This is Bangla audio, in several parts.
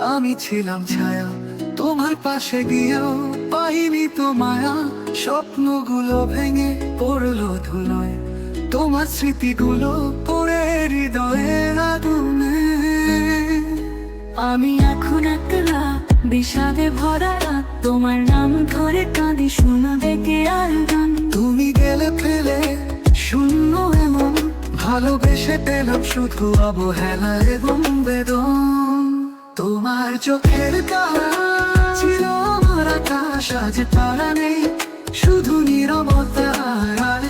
আমি ছিলাম ছায়া। তোমার পাশে গিয়েও পাইনি তো মায়া। স্বপ্নগুলো ভেঙে পড়ল ধুলোয়। তোমার স্মৃতিগুলো পড়ে হৃদয়ে আগুনে। আমি এখন একলা বিষাদে ভরা রাত। তোমার নাম ধরে কাঁদি শোনাবে কে আর গান। তুমি গেলে ফেলে শূন্য এমন। ভালোবেসে পেলাম শুধু অবহেলা এবং বেদন। তোমার চোখের ছিল আমার আকাশ, আজ তারা নেই, শুধু নীরবতা আর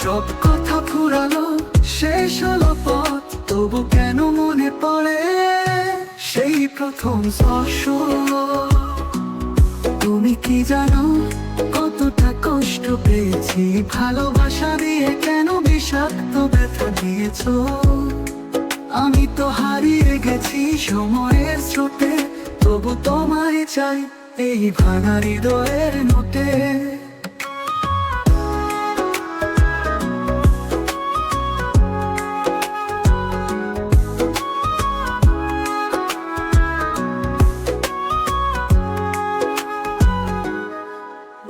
সব কথা ফুরালো, শেষ হলো পথ, তবু কেন মনে পড়ে সেই প্রথম স্পর্শ? তুমি কি জানো কতটা কষ্ট পেয়েছি? ভালোবাসা দিয়ে কেন বিষাক্ত ব্যথা দিয়েছ? আমি তো হারিয়ে গেছি সময়ের স্রোতে, তবু তোমায় চাই এই ভাঙা হৃদয়ের নোটে।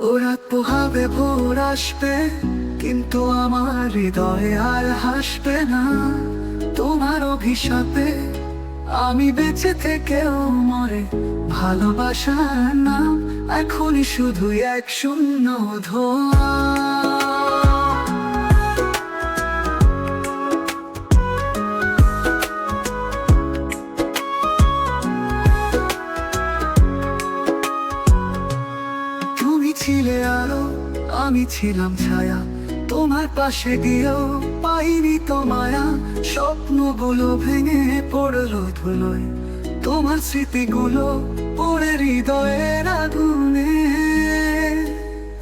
ওরা পোহাবে, ভোর আসবে, কিন্তু আমার হৃদয়ে আর হাসবে না। তোমার অভিশাপে আমি বেঁচে থেকেও মরে। ভালোবাসা না এখনই শুধু এক শূন্য তুমি ছিলে আলো, আমি ছিলাম ছায়া। তোমার পাশে গিয়েও পাইনি তো মায়া। স্বপ্নগুলো ভেঙে পড়ল ধুলোয়। তোমার স্মৃতিগুলো পড়ে হৃদয়ের আগুনে।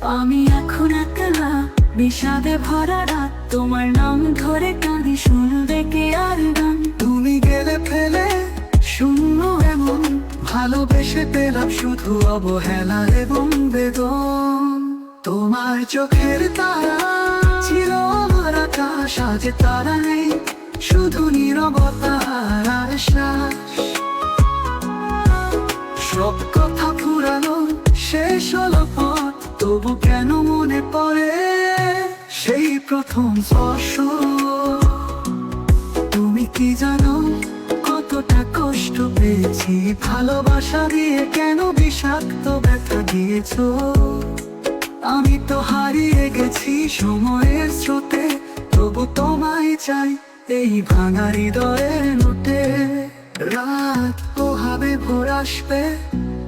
আমি এখন একলা বিষাদে ভরা রাত। তোমার নাম ধরে কাঁদি শুনবে কে আর গান? তুমি গেলে ফেলে শূন্য এমন। ভালোবেসে পেলাম শুধু অবহেলা এবং বেদন। তোমার চোখের তারা ছিল আমার আকাশ, আজ তারা নেই। শুধু নীরবতা আর শ্বাস সব কথা ফুরালো, শেষ হলো পথ, তবু কেন মনে পড়ে সেই প্রথম স্পর্শ? তুমি কি জানো কতটা কষ্ট পেয়েছি? ভালোবাসা দিয়ে কেন বিষাক্ত ব্যথা দিয়েছ? আমি তো হারিয়ে গেছি সময়ের স্রোতে, তবু তোমায় চাই এই ভাঙা হৃদয়ের নোটে রাত পোহাবে ভোর আসবে,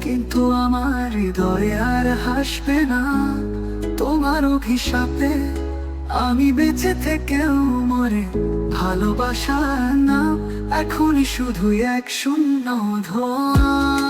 কিন্তু আমার হৃদয়ে আর হাসবে না। তোমার অভিশাপে আমি বেঁচে থেকেও মরে ভালোবাসা না এখনই শুধু এক শূন্য ধোয়া।